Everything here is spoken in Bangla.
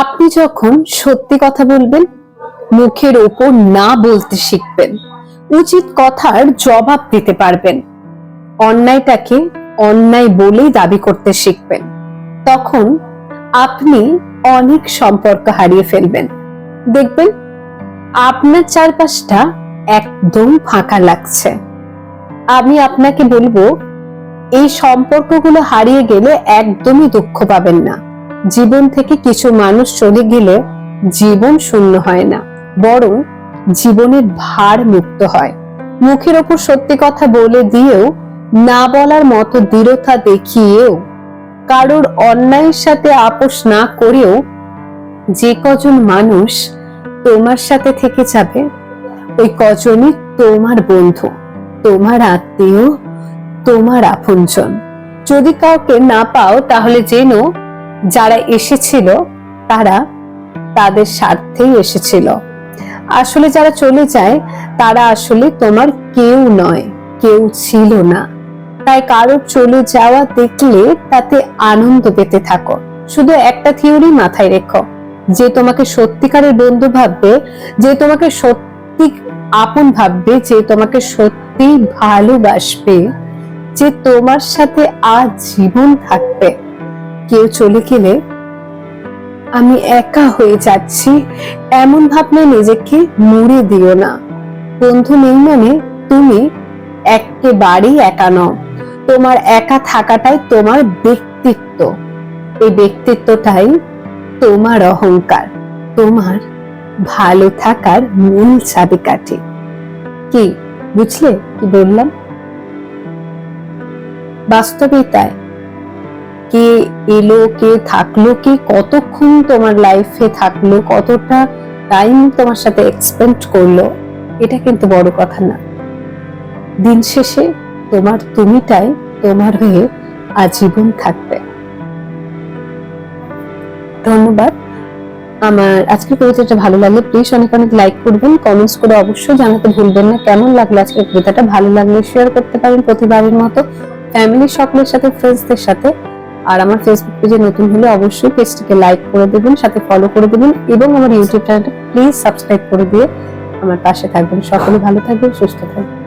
আপনি যখন সত্যি কথা বলবেন, মুখের ওপর না বলতে শিখবেন। উচিত কথার জবাব দিতে পারবেন। অন্যায়টাকে অন্যায় বলেই দাবি করতে শিখবেন। তখন আপনি অনেক সম্পর্ক হারিয়ে ফেলবেন। দেখবেন, আপনার চারপাশটা একদম ফাঁকা লাগছে। আমি আপনাকে বলব, এই সম্পর্কগুলো হারিয়ে গেলে একদমই দুঃখ পাবেন না। জীবন থেকে কিছু মানুষ চলে গেলে জীবন শূন্য হয় না, বরং জীবনের ভার মুক্ত হয়। মুখের ওপর সত্যি কথা বলে দিয়েও, না বলার মতো দৃঢ়তা দেখিয়েও, কারোর অন্যায়ের সাথে আপোষ না করেও যে কজন মানুষ তোমার সাথে থেকে যাবে, ওই কজনই তোমার বন্ধু, তোমার আত্মীয়, তোমার আপনজন। যদি কাউকে না পাও, তাহলে জেনো যারা এসেছিল, তারা তাদের স্বার্থেই এসেছিল। আসলে যারা চলে যায়, তারা আসলে তোমার কেউ নয়, কেউ ছিল না। তাই কারোর চলে যাওয়া দেখলে তাতে আনন্দ পেতে থাকো। শুধু একটা থিওরি মাথায় রেখো, যে তোমাকে সত্যিকারের বন্ধু ভাববে, যে তোমাকে সত্যি আপন ভাববে, যে তোমাকে সত্যি ভালোবাসবে, যে তোমার সাথে আজ জীবন থাকবে। কেউ চলে গেলে আমি একা হয়ে যাচ্ছি। এমন ভাবনা নিজেকে মুড়ে দিও না। বন্ধু নেই মানে তুমি একেবারেই একা নও। তোমার একা থাকাটাই তোমার ব্যক্তিত্ব। এই ব্যক্তিত্বটাই তোমার অহংকার। তোমার ভালো থাকার মূল চাবিকাঠি। কি, বুঝলে কি বললাম? বাস্তবেই তাই। কে এলো, কে থাকল, কে কতক্ষণ তোমার লাইফে থাকল, কতটা টাইম তোমার সাথে এক্সপেন্ড করল, এটা কিন্তু বড় কথা না। দিন শেষে তোমার তুমিটাই তোমার হয়ে আজীবন থাকবে। ধন্যবাদ। আমার আজকের কবিতাটা ভালো লাগলে প্লিজ অনেক অনেক লাইক করবেন কমেন্টস করে অবশ্যই জানাতে ভুলবেন না। কেমন লাগল আজকের কবিতাটা? ভালো লাগলে শেয়ার করতে পারেন প্রতিবারের মতো। ফ্যামিলি সকলের সাথে ফ্রেন্ডসদের সাথে। আর আমার ফেসবুক পেজে নতুন হলে অবশ্যই পেজটিকে লাইক করে দেবেন, সাথে ফলো করে দেবেন এবং আমার ইউটিউব চ্যানেলটা প্লিজ সাবস্ক্রাইব করে দিয়ে আমার পাশে থাকবেন। সকলে ভালো থাকবেন, সুস্থ থাকবেন।